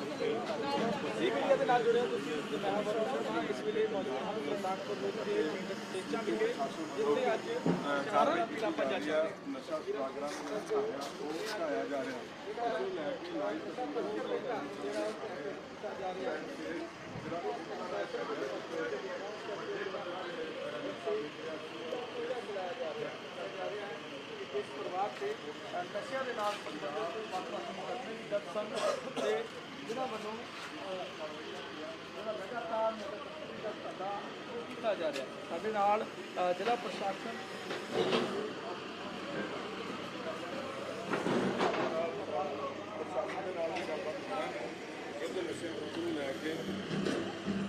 ਜੀ ਮੀਡੀਆ ਦੇ ਨਾਲ ਜੁੜੇ ਹੋ ਤੁਸੀਂ ਮੈਂ ਹਾਂ ਇਸ ਵੇਲੇ ਮੌਜੂਦ ਹਾਂ ਗੁਰਦਾਸਪੁਰ ਦੇ ਪਿੰਡ ਟੇਚਾ ਵਿਖੇ ਜਿੱਥੇ ਅੱਜ ਸਾਰਾ ਜ਼ਿਲ੍ਹਾ ਪੰਜਾਬ ਜਿਹੜਾ ਨਸ਼ਾ ਸਵਾਗਰਾਂ ਨੂੰ ਘਟਾਇਆ ਜਾ ਰਿਹਾ। ਉਹ ਲੈ ਕੇ ਲਾਈਵ ਇਸ ਪਰਿਵਾਰ ਤੇ ਨਸ਼ਿਆਂ ਦੇ ਨਾਲ ਸੰਬੰਧਿਤ ਵੱਖ ਵੱਖ ਮੁਕੱਦਮੇ ਵੀ ਦਰਜ ਸਨ ਤੇ ਜਿਨ੍ਹਾਂ ਵੱਲੋਂ ਜਿਹੜਾ ਲਗਾਤਾਰ ਦਾ ਧੰਦਾ ਉਹ ਕੀਤਾ ਜਾ ਰਿਹਾ। ਸਾਡੇ ਨਾਲ ਜ਼ਿਲ੍ਹਾ ਪ੍ਰਸ਼ਾਸਨ ਪ੍ਰਸ਼ਾਸਨ ਦੇ ਨਾਲ ਵੀ ਗੱਲਬਾਤ ਕਰਾਂਗੇ ਇਹਦੇ ਨਸ਼ੇ ਨੂੰ ਲੈ ਕੇ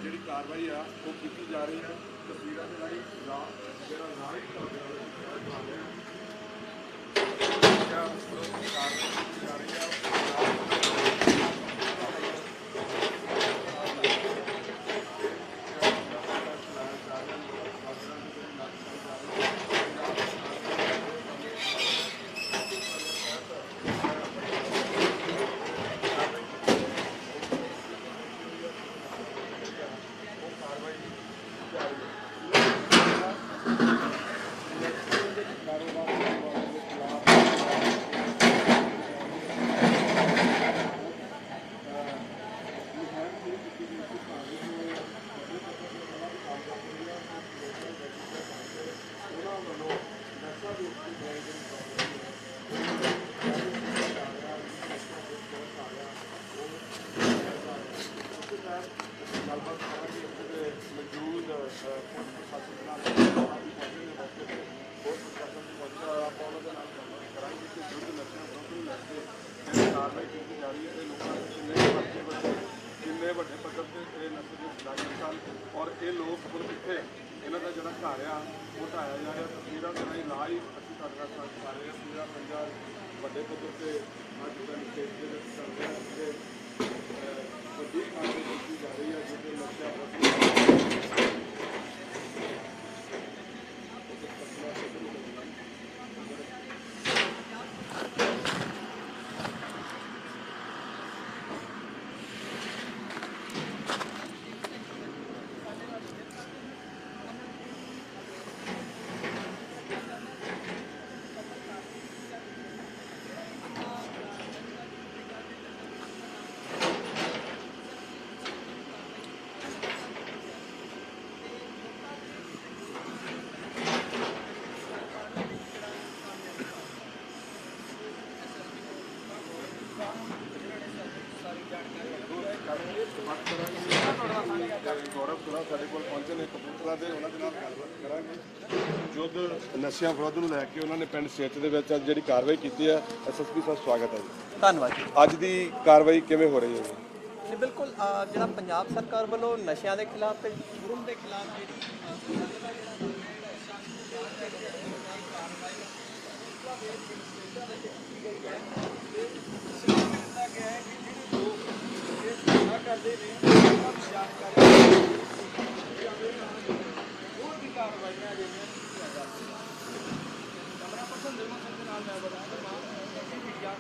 ਜਿਹੜੀ ਕਾਰਵਾਈ ਆ, ਉਹ ਕੀਤੀ ਜਾ ਰਹੀ ਹੈ। ਤਸਵੀਰਾਂ ਦੇ ਰਾਹੀਂ ਜਿਹੜਾ ਨਾਲ ਹੀ ਚੱਲ ਰਿਹਾ ਕਾਰਵਾਈ ਕੀਤੀ ਜਾ ਰਹੀ ਹੈ ਗੱਲਬਾਤ ਕਰਾਂਗੇ ਇੱਥੇ ਦੇ ਮੌਜੂਦ ਅ, ਪੁਲਿਸ ਪ੍ਰਸ਼ਾਸਨ ਦੇ ਨਾਲ ਕਾਫੀ ਪਹੁੰਚੇ ਨੇ ਮੌਕੇ ਤੇ ਬਹੁਤ ਪ੍ਰਸ਼ਾਸਨ ਦੀ ਪਹੁੰਚਿਆ ਆਪਾਂ ਉਹਨਾਂ ਦੇ ਨਾਲ ਗੱਲਬਾਤ ਕਰਾਂਗੇ ਕਿ ਯੁੱਧ ਨਸ਼ਿਆਂ ਵਿਰੁੱਧ ਨੂੰ ਲੈ ਕੇ ਜਿਹੜੀ ਕਾਰਵਾਈ ਕੀਤੀ ਜਾ ਰਹੀ ਹੈ ਤੇ ਲੋਕਾਂ ਦੇ ਕਿੰਨੇ ਬੱਚੇ ਬੱਚੇ ਕਿੰਨੇ ਵੱਡੇ ਪੱਧਰ ਤੇ ਇਹ ਨਸ਼ੇ ਦੇ ਖਿਲਾਫ ਸਨ ਔਰ ਇਹ ਲੋਕ ਹੁਣ ਕਿੱਥੇ? ਇਹਨਾਂ ਦਾ ਜਿਹੜਾ ਘਰ ਆ, ਉਹ ਢਾਇਆ ਜਾ ਰਿਹਾ। ਤਸਵੀਰਾਂ ਦੇ ਰਾਹੀਂ ਲਾਈਵ ਅਸੀਂ ਤੁਹਾਡੇ ਨਾਲ ਸਾਂਝ ਪਾ ਰਹੇ ਹਾਂ। ਪੂਰਾ ਪੰਜਾਬ ਵੱਡੇ ਪੱਧਰ ਤੇ ਅੱਜ ਦਾ ਸਟੇਜ ਦੇ ਵਿੱਚ ਚੱਲ ਰਿਹਾ ਹੈ। ਵੱਡੀ ਕਾਰਵਾਈ ਕੀਤੀ ਜਾ ਰਹੀ ਹੈ ਜਿਹਦੇ ਨਸ਼ਿਆਂ ਵਿਰੁੱਧ ਗੌਰਵ ਸੁਰਾ ਸਾਡੇ ਕੋਲ ਪਹੁੰਚੇ ਨੇ ਕਪੂਰਥਲਾ ਦੇ ਉਹਨਾਂ ਦੇ ਨਾਲ ਗੱਲਬਾਤ ਕਰਾਂਗੇ। ਯੁੱਧ ਨਸ਼ਿਆਂ ਵਿਰੁੱਧ ਨੂੰ ਲੈ ਕੇ ਉਹਨਾਂ ਨੇ ਪਿੰਡ ਸੇਚ ਦੇ ਵਿੱਚ ਅੱਜ ਜਿਹੜੀ ਕਾਰਵਾਈ ਕੀਤੀ ਹੈ ਐਸਐਸਪੀ ਸਾਹਿਬ ਸਵਾਗਤ ਹੈ ਜੀ। ਧੰਨਵਾਦ ਜੀ। ਅੱਜ ਦੀ ਕਾਰਵਾਈ ਕਿਵੇਂ ਹੋ ਰਹੀ ਹੈ ਜੀ? ਜੀ ਬਿਲਕੁਲ ਜਿਹੜਾ ਪੰਜਾਬ ਸਰਕਾਰ ਵੱਲੋਂ ਨਸ਼ਿਆਂ ਦੇ ਖਿਲਾਫ ਤੇ ਜੁਰਮ ਦੇ ਖਿਲਾਫ ਜਿਹੜੀ ਕਰਦੇ ਨੇ ਉਹਨਾਂ ਦੀ ਜਾਣਕਾਰੀ ਹੋਰ ਵੀ ਕਾਰਵਾਈਆਂ ਜਿਹੜੀਆਂ ਕੀਤੀਆਂ ਜਾਂਦੀਆਂ ਕਮਰਾ ਪਰਸਨ ਦੇ ਮਕਸਦ ਦੇ ਨਾਲ ਮੈਂ ਬਣਾ ਮਾਂ ਮੀਡੀਆ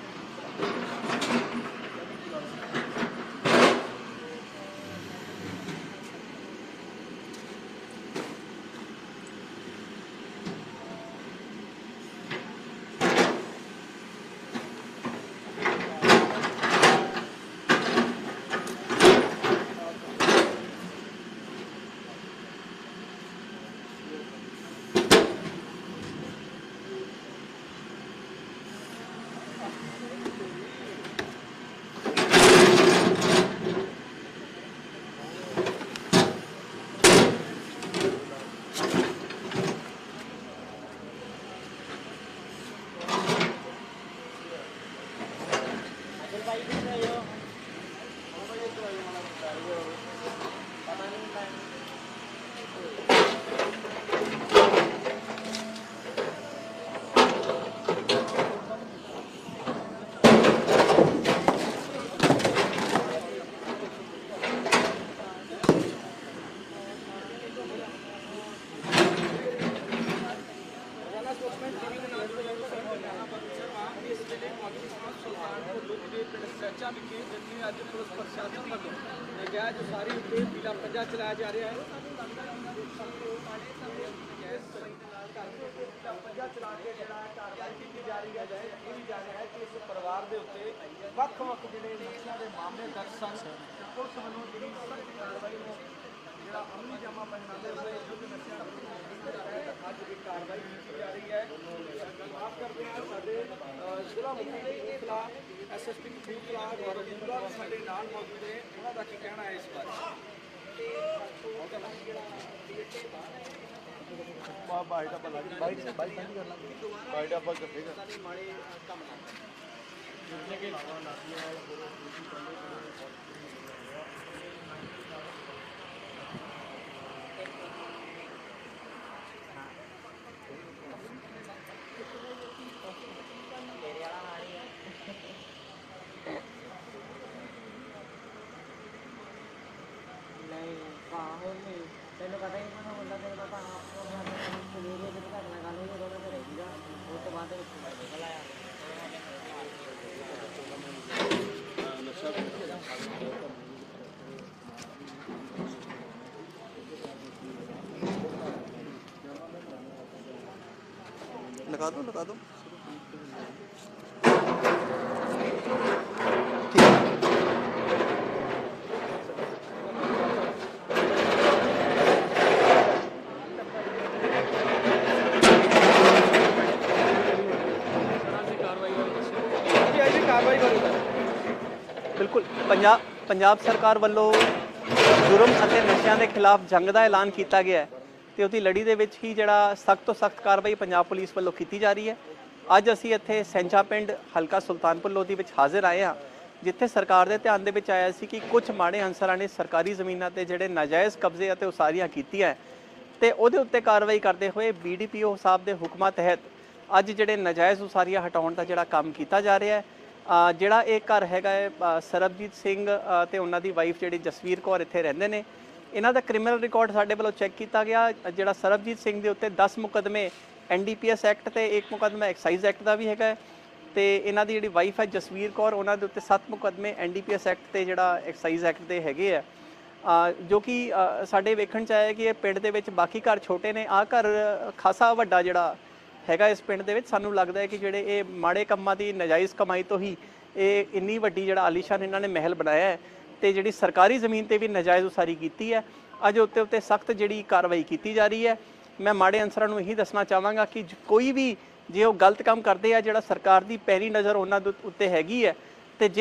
ਰੋਜ਼ਾਨਾ ਸਪੋਕਸਮੈਨ ਟੀਵੀ ਦੇ ਨਾਲ ਜੁੜੇ ਲੋਕ ਸਰ ਮੈਂ ਹਾਂ ਵਰੁਣ ਸ਼ਰਮਾ ਇਸ ਵੇਲੇ ਮੌਜੂਦ ਹਾਂ ਸੁਲਤਾਨਪੁਰ ਲੋਧੀ ਦੇ ਪਿੰਡ ਕਿ ਵਿਖੇ ਅੱਜ ਪੁਲਿਸ ਪ੍ਰਸ਼ਾਸਨ ਵੱਲੋਂ। ਨਜਾਇਜ਼ ਉਸਾਰੀ ਉੱਤੇ ਪੀਲਾ ਪੰਜਾ ਚਲਾਇਆ ਜਾ ਰਿਹਾ ਹੈ। ਕਾਰਵਾਈ ਕੀਤੀ ਜਾ ਰਹੀ ਹੈ ਕਿ ਇਸ ਪਰਿਵਾਰ ਦੇ ਉੱਤੇ ਵੱਖ-ਵੱਖ ਜਿਹੜੇ ਨੇ ਇਹਨਾਂ ਦੇ ਮਾਮਲੇ ਦਰਜ ਸਨ। ਪੁਲਿਸ ਵੱਲੋਂ ਜਿਹੜੀ ਸਖਤ ਕਾਰਵਾਈ ਨੂੰ ਜਿਹੜਾ ਅਮਲੀ ਜਾਮਾ ਪਹਿਨਾਉਂਦੇ ਹੋਏ ਯੁੱਧ ਨਸ਼ਿਆਂ ਵਿਰੁੱਧ ਅੱਜ ਦੀ ਕਾਰਵਾਈ ਕੀਤੀ ਜਾ ਰਹੀ ਹੈ। ਮਾਫ ਕਰਦੇ ਹਾਂ ਸਾਡੇ ਅ, ਜ਼ਿਲ੍ਹਾ ਮੁਖੀ ਕਪੂਰਥਲਾ ਐਸਐਸਪੀ ਕਪੂਰਥਲਾ ਗੌਰਵਿੰਦਰਾ ਵੀ ਸਾਡੇ ਨਾਲ ਮੌਜੂਦ ਨੇ। ਉਹਨਾਂ ਦਾ ਕੀ ਕਹਿਣਾ ਹੈ ਇਸ ਬਾਰੇ? ਬਾ ਬਾਈ ਦਾ ਬਲਾ ਬਾਈ ਬਾਈ ਸੰਦੀ ਕਰ ਲਾਂਗੇ ਬਾਈ ਦਾ ਆਪਾਂ ਕੱਟੇਗਾ ਨਹੀਂ ਲਗਾ ਦੋ ਲਗਾ ਦੋ ਜੀ ਅੱਜ ਦੀ ਕਾਰਵਾਈ ਬਾਰੇ ਬਿਲਕੁਲ ਪੰਜਾਬ ਪੰਜਾਬ ਸਰਕਾਰ ਵੱਲੋਂ ਜੁਰਮ ਅਤੇ ਨਸ਼ਿਆਂ ਦੇ ਖਿਲਾਫ ਜੰਗ ਦਾ ਐਲਾਨ ਕੀਤਾ ਗਿਆ ਹੈ ਤੇ ਉਹਦੀ ਲੜੀ ਦੇ ਵਿੱਚ ਹੀ ਜਿਹੜਾ ਸਖਤ ਤੋਂ ਸਖਤ ਕਾਰਵਾਈ ਪੰਜਾਬ ਪੁਲਿਸ ਵੱਲੋਂ ਕੀਤੀ ਜਾ ਰਹੀ ਹੈ। ਅੱਜ ਅਸੀਂ ਇੱਥੇ ਸੈਂਚਾ ਪਿੰਡ ਹਲਕਾ ਸੁਲਤਾਨਪੁਰ ਲੋਧੀ ਵਿੱਚ ਹਾਜ਼ਰ ਆਏ ਹਾਂ, ਜਿੱਥੇ ਸਰਕਾਰ ਦੇ ਧਿਆਨ ਦੇ ਵਿੱਚ ਆਇਆ ਸੀ ਕਿ ਕੁਝ ਮਾੜੇ ਅੰਸਰਾਂ ਨੇ ਸਰਕਾਰੀ ਜ਼ਮੀਨਾਂ ਤੇ ਜਿਹੜੇ ਨਾਜਾਇਜ਼ ਕਬਜ਼ੇ ਅਤੇ ਉਸਾਰੀਆਂ ਕੀਤੀਆਂ ਤੇ ਉਹਦੇ ਉੱਤੇ ਕਾਰਵਾਈ ਕਰਦੇ ਹੋਏ ਬੀਡੀਪੀਓ ਸਾਹਿਬ ਦੇ ਹੁਕਮਾਂ ਤਹਿਤ ਅੱਜ ਜਿਹੜੇ ਨਾਜਾਇਜ਼ ਉਸਾਰੀਆਂ ਹਟਾਉਣ ਦਾ ਜਿਹੜਾ ਕੰਮ ਕੀਤਾ ਜਾ ਰਿਹਾ ਹੈ ਜਿਹੜਾ ਇਹ ਘਰ ਹੈਗਾ ਹੈ ਸਰਬਜੀਤ ਸਿੰਘ ਅ, ਤੇ ਉਹਨਾਂ ਦੀ ਵਾਈਫ ਜਿਹੜੀ ਜਸਵੀਰ ਕੌਰ ਇੱਥੇ ਰਹਿੰਦੇ ਨੇ। ਇਹਨਾਂ ਦਾ ਕ੍ਰਿਮੀਨਲ ਰਿਕਾਰਡ ਸਾਡੇ ਵੱਲੋਂ ਚੈੱਕ ਕੀਤਾ ਗਿਆ। ਜਿਹੜਾ ਸਰਬਜੀਤ ਸਿੰਘ ਦੇ ਉੱਤੇ 10 ਮੁਕਦਮੇ ਐਨਡੀਪੀਐਸ ਐਕਟ ਤੇ ਇੱਕ ਮੁਕਦਮਾ ਐਕਸਾਈਜ਼ ਐਕਟ ਦਾ ਵੀ ਹੈਗਾ ਹੈ। ਤੇ ਇਹਨਾਂ ਦੀ ਜਿਹੜੀ ਵਾਈਫ ਹੈ ਜਸਵੀਰ ਕੌਰ ਉਹਨਾਂ ਦੇ ਉੱਤੇ 7 ਮੁਕਦਮੇ ਐਨਡੀਪੀਐਸ ਐਕਟ ਤੇ ਜਿਹੜਾ ਐਕਸਾਈਜ਼ ਐਕਟ ਦੇ ਹੈਗੇ ਆ। ਜੋ ਕਿ ਸਾਡੇ ਵੇਖਣ ਚ ਆਇਆ ਕਿ ਇਹ ਪਿੰਡ ਦੇ ਵਿੱਚ ਬਾਕੀ ਘਰ ਛੋਟੇ ਨੇ। ਆ ਘਰ ਖਾਸਾ ਵੱਡਾ ਜਿਹੜਾ ਹੈਗਾ ਇਸ ਪਿੰਡ ਦੇ ਵਿੱਚ। ਸਾਨੂੰ ਲੱਗਦਾ ਹੈ ਕਿ ਜਿਹੜੇ ਇਹ ਮਾੜੇ ਕੰਮਾਂ ਦੀ ਨਜਾਇਜ਼ ਕਮਾਈ ਤੋਂ ਹੀ ਇਹ ਇੰਨੀ ਵੱਡੀ ਜਿਹੜਾ ਆਲੀਸ਼ਾਨ ਇਹਨਾਂ ਨੇ ਮਹਿਲ ਬਣਾਇਆ ਹੈ ਤੇ ਜਿਹੜੀ ਸਰਕਾਰੀ ਜ਼ਮੀਨ ਤੇ ਵੀ ਨਜਾਇਜ਼ ਉਸਾਰੀ ਕੀਤੀ ਹੈ। ਅੱਜ ਉੱਤੇ ਉੱਤੇ ਸਖਤ ਜਿਹੜੀ ਕਾਰਵਾਈ ਕੀਤੀ ਜਾ ਰਹੀ ਹੈ। ਮੈਂ ਮਾੜੇ ਅਨਸਰਾਂ ਨੂੰ ਇਹੀ ਦੱਸਣਾ ਚਾਹਾਂਗਾ ਕਿ ਜ- ਕੋਈ ਵੀ ਜੇ ਉਹ ਗਲਤ ਕੰਮ ਕਰਦੇ ਆ, ਜਿਹੜਾ ਸਰਕਾਰ ਦੀ ਪੈਰੀ ਨਜ਼ਰ ਉਹਨਾਂ ਦੇ ਉੱਤੇ ਹੈਗੀ ਹੈ, ਤੇ ਜੇ